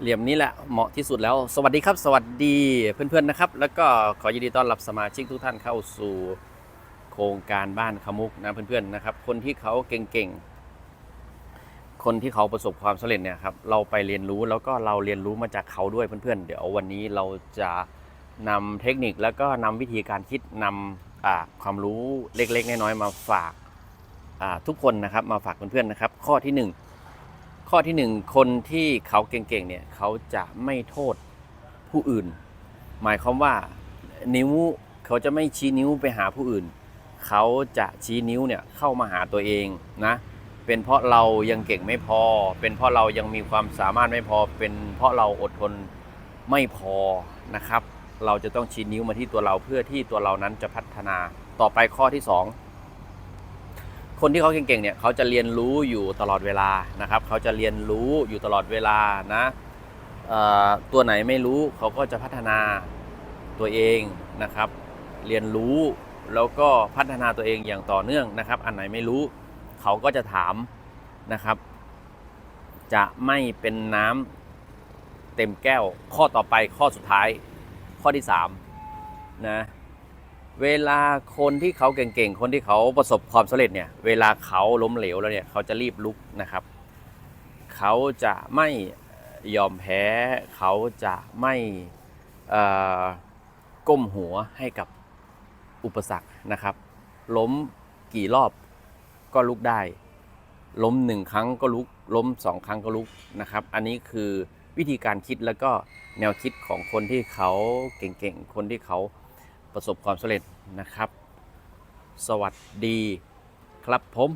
เหลี่ยมนี้แหละเหมาะที่สุดแล้ว สวัสดีครับ สวัสดีเพื่อนๆนะครับ แล้วก็ขอยินดีต้อนรับสมาชิกทุกท่านเข้าสู่โครงการบ้านขมุกนะเพื่อนๆนะครับ คนที่เขาเก่งๆ คนที่เขาประสบความสำเร็จเนี่ยครับเราไปเรียนรู้แล้วก็เราเรียนรู้มาจากเขาด้วยเพื่อนๆ เดี๋ยววันนี้เราจะนำเทคนิคแล้วก็นำวิธีการคิดนำอ่าความรู้เล็กๆน้อยๆมาฝากทุกคนนะครับมาฝากเพื่อนๆนะครับ ข้อที่หนึ่ง ข้อที่หนึ่งคนที่เขาเก่งๆเนี่ยเขาจะไม่โทษผู้อื่น หมายความว่านิ้วเขาจะไม่ชี้นิ้วไปหาผู้อื่น เขาจะชี้นิ้วเนี่ยเข้ามาหาตัวเองนะเป็นเพราะเรายังเก่งไม่พอ เป็นเพราะเรายังมีความสามารถไม่พอ เป็นเพราะเราอดทนไม่พอนะครับ เราจะต้องชี้นิ้วมาที่ตัวเราเพื่อที่ตัวเรานั้นจะพัฒนาต่อไปข้อที่สอง คนที่เขาเก่งๆเนี่ยเขาจะเรียนรู้อยู่ตลอดเวลานะครับเขาจะเรียนรู้อยู่ตลอดเวลานะตัวไหนไม่รู้เขาก็จะพัฒนาตัวเองนะครับ เรียนรู้แล้วก็พัฒนาตัวเองอย่างต่อเนื่องนะครับ อันไหนไม่รู้เขาก็จะถามนะครับ จะไม่เป็นน้ำเต็มแก้วข้อต่อไปข้อสุดท้ายข้อที่สามนะ เวลาคนที่เขาเก่งๆ คนที่เขาประสบความสำเร็จเนี่ย เวลาเขาล้มเหลวแล้วเนี่ย เขาจะรีบลุกนะครับ เขาจะไม่ยอมแพ้ เขาจะไม่ก้มหัวให้กับอุปสรรคนะครับ ล้มกี่รอบก็ลุกได้ ล้มหนึ่งครั้งก็ลุก ล้มสองครั้งก็ลุกนะครับ อันนี้คือวิธีการคิดแล้วก็แนวคิดของคนที่เขาเก่งๆ คนที่เขา ประสบความสำเร็จนะครับ สวัสดีครับผม